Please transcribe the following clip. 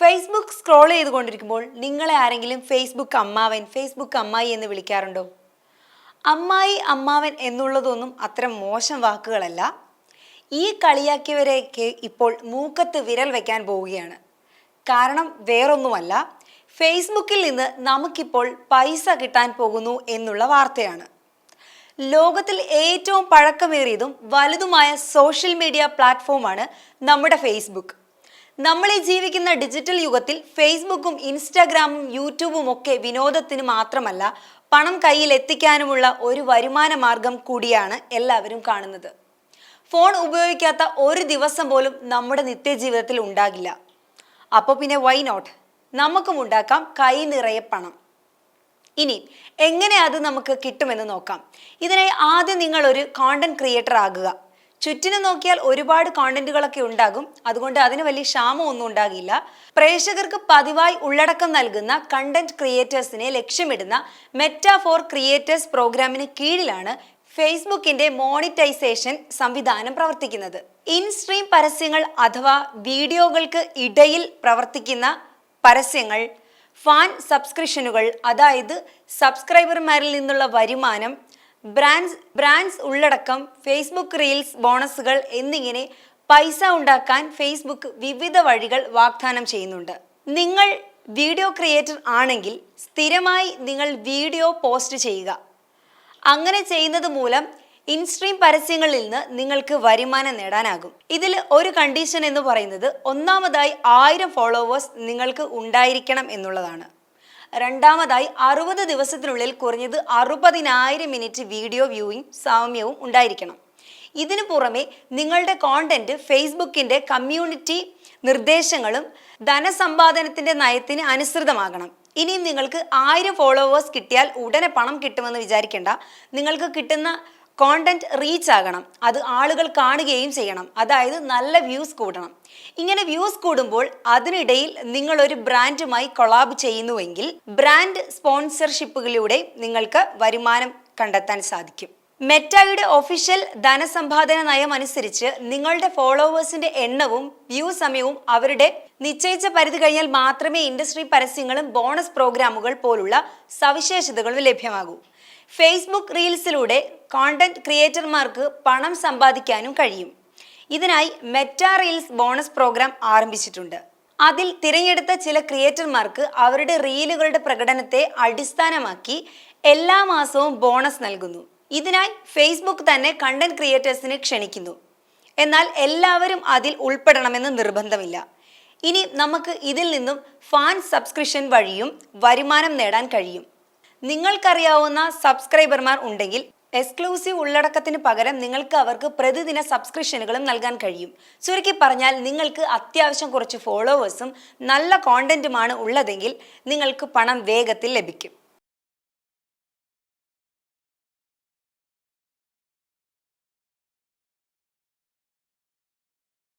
Facebook scroll ചെയ്തുകൊണ്ടിരിക്കുമ്പോൾ നിങ്ങളെ ആരെങ്കിലും ഫേസ്ബുക്ക് അമ്മാവൻ ഫേസ്ബുക്ക് അമ്മായി എന്ന് വിളിക്കാറുണ്ടോ? അമ്മായി അമ്മാവൻ എന്നുള്ളതൊന്നും അത്ര മോശം വാക്കുകളല്ല. ഈ കളിയാക്കിയവരെയൊക്കെ ഇപ്പോൾ മൂക്കത്ത് വിരൽ വയ്ക്കാൻ പോവുകയാണ്. കാരണം വേറൊന്നുമല്ല ഫേസ്ബുക്കിൽ നിന്ന് നമുക്കിപ്പോൾ പൈസ കിട്ടാൻ പോകുന്നു എന്നുള്ള വാർത്തയാണ്. ലോകത്തിൽ ഏറ്റവും പഴക്കമേറിയതും വലുതുമായ സോഷ്യൽ മീഡിയ പ്ലാറ്റ്ഫോമാണ് നമ്മുടെ ഫേസ്ബുക്ക് നമ്മൾ ഈ ജീവിക്കുന്ന ഡിജിറ്റൽ യുഗത്തിൽ ഫേസ്ബുക്കും ഇൻസ്റ്റാഗ്രാമും യൂട്യൂബും ഒക്കെ വിനോദത്തിന് മാത്രമല്ല പണം കയ്യിൽ എത്തിക്കാനുമുള്ള ഒരു വരുമാന മാർഗം കൂടിയാണ് എല്ലാവരും കാണുന്നത്. ഫോൺ ഉപയോഗിക്കാത്ത ഒരു ദിവസം പോലും നമ്മുടെ നിത്യജീവിതത്തിൽ ഉണ്ടാകില്ല. അപ്പോൾ പിന്നെ വൈ നോട്ട് നമുക്കും ഉണ്ടാക്കാം കൈ നിറയെ പണം. ഇനി എങ്ങനെ അത് നമുക്ക് കിട്ടുമെന്ന് നോക്കാം. ഇതിനായി ആദ്യം നിങ്ങൾ ഒരു കോണ്ടന്റ് ക്രിയേറ്റർ ആകുക. ചുറ്റിനും നോക്കിയാൽ ഒരുപാട് കോണ്ടന്റുകളൊക്കെ ഉണ്ടാകും. അതുകൊണ്ട് അതിന് വലിയ ക്ഷാമമൊന്നും ഉണ്ടാകില്ല. പ്രേക്ഷകർക്ക് പതിവായി ഉള്ളടക്കം നൽകുന്ന കണ്ടന്റ് ക്രിയേറ്റേഴ്സിനെ ലക്ഷ്യമിടുന്ന മെറ്റ ഫോർ ക്രിയേറ്റേഴ്സ് പ്രോഗ്രാമിന് കീഴിലാണ് ഫേസ്ബുക്കിന്റെ മോണിറ്റൈസേഷൻ സംവിധാനം പ്രവർത്തിക്കുന്നത്. ഇൻസ്ട്രീം പരസ്യങ്ങൾ അഥവാ വീഡിയോകൾക്ക് ഇടയിൽ പ്രവർത്തിക്കുന്ന പരസ്യങ്ങൾ ഫാൻ സബ്സ്ക്രിപ്ഷനുകൾ അതായത് സബ്സ്ക്രൈബർമാരിൽ നിന്നുള്ള വരുമാനം ബ്രാൻഡ്സ് ബ്രാൻഡ്സ് ഉള്ളടക്കം ഫേസ്ബുക്ക് റീൽസ് ബോണസുകൾ എന്നിങ്ങനെ പൈസ ഉണ്ടാക്കാൻ ഫേസ്ബുക്ക് വിവിധ വഴികൾ വാഗ്ദാനം ചെയ്യുന്നുണ്ട്. നിങ്ങൾ വീഡിയോ ക്രിയേറ്റർ ആണെങ്കിൽ സ്ഥിരമായി നിങ്ങൾ വീഡിയോ പോസ്റ്റ് ചെയ്യുക. അങ്ങനെ ചെയ്യുന്നത് മൂലം ഇൻസ്ട്രീം പരസ്യങ്ങളിൽ നിന്ന് നിങ്ങൾക്ക് വരുമാനം നേടാനാകും. ഇതിൽ ഒരു കണ്ടീഷൻ എന്ന് പറയുന്നത് ഒന്നാമതായി ആയിരം ഫോളോവേഴ്സ് നിങ്ങൾക്ക് ഉണ്ടായിരിക്കണം എന്നുള്ളതാണ്. രണ്ടാമതായി അറുപത് ദിവസത്തിനുള്ളിൽ കുറഞ്ഞത് അറുപതിനായിരം മിനിറ്റ് വീഡിയോ വ്യൂയിങ് സാമ്യവും ഉണ്ടായിരിക്കണം. ഇതിനു പുറമെ നിങ്ങളുടെ കോണ്ടന്റ് ഫേസ്ബുക്കിന്റെ കമ്മ്യൂണിറ്റി നിർദ്ദേശങ്ങളും ധനസമ്പാദനത്തിന്റെ നയത്തിന് അനുസൃതമാകണം. ഇനിയും നിങ്ങൾക്ക് ആയിരം ഫോളോവേഴ്സ് കിട്ടിയാൽ ഉടനെ പണം കിട്ടുമെന്ന് വിചാരിക്കേണ്ട. നിങ്ങൾക്ക് കിട്ടുന്ന കോണ്ടന്റ് റീച്ച് ആകണം. അത് ആളുകൾ കാണുകയും ചെയ്യണം. അതായത് നല്ല വ്യൂസ് കൂടണം. ഇങ്ങനെ വ്യൂസ് കൂടുമ്പോൾ അതിനിടയിൽ നിങ്ങൾ ഒരു ബ്രാൻഡുമായി കൊളാബ് ചെയ്യുന്നുവെങ്കിൽ ബ്രാൻഡ് സ്പോൺസർഷിപ്പുകളിലൂടെ നിങ്ങൾക്ക് വരുമാനം കണ്ടെത്താൻ സാധിക്കും. മെറ്റയുടെ ഒഫീഷ്യൽ ധനസമ്പാദന നയം അനുസരിച്ച് നിങ്ങളുടെ ഫോളോവേഴ്സിന്റെ എണ്ണവും വ്യൂ സമയവും അവരുടെ നിശ്ചയിച്ച പരിധി കഴിഞ്ഞാൽ മാത്രമേ ഇൻഡസ്ട്രി പരസ്യങ്ങളും ബോണസ് പ്രോഗ്രാമുകൾ പോലുള്ള സവിശേഷതകളും ലഭ്യമാകൂ. ഫേസ്ബുക്ക് റീൽസിലൂടെ കോണ്ടന്റ് ക്രിയേറ്റർമാർക്ക് പണം സമ്പാദിക്കാനും കഴിയും. ഇതിനായി മെറ്റ റീൽസ് ബോണസ് പ്രോഗ്രാം ആരംഭിച്ചിട്ടുണ്ട്. അതിൽ തിരഞ്ഞെടുത്ത ചില ക്രിയേറ്റർമാർക്ക് അവരുടെ റീലുകളുടെ പ്രകടനത്തെ അടിസ്ഥാനമാക്കി എല്ലാ മാസവും ബോണസ് നൽകുന്നു. ഇതിനായി ഫേസ്ബുക്ക് തന്നെ കണ്ടന്റ് ക്രിയേറ്റേഴ്സിനെ ക്ഷണിക്കുന്നു. എന്നാൽ എല്ലാവരും അതിൽ ഉൾപ്പെടണമെന്ന് നിർബന്ധമില്ല. ഇനി നമുക്ക് ഇതിൽ നിന്നും ഫാൻ സബ്സ്ക്രിപ്ഷൻ വഴിയും വരുമാനം നേടാൻ കഴിയും. നിങ്ങൾക്കറിയാവുന്ന സബ്സ്ക്രൈബർമാർ ഉണ്ടെങ്കിൽ എക്സ്ക്ലൂസീവ് ഉള്ളടക്കത്തിന് പകരം നിങ്ങൾക്ക് അവർക്ക് പ്രതിദിന സബ്സ്ക്രിപ്ഷനുകളും നൽകാൻ കഴിയും. ചുരുക്കി പറഞ്ഞാൽ നിങ്ങൾക്ക് അത്യാവശ്യം കുറച്ച് ഫോളോവേഴ്സും നല്ല കോണ്ടന്റുമാണ് ഉള്ളതെങ്കിൽ നിങ്ങൾക്ക് പണം വേഗത്തിൽ ലഭിക്കും.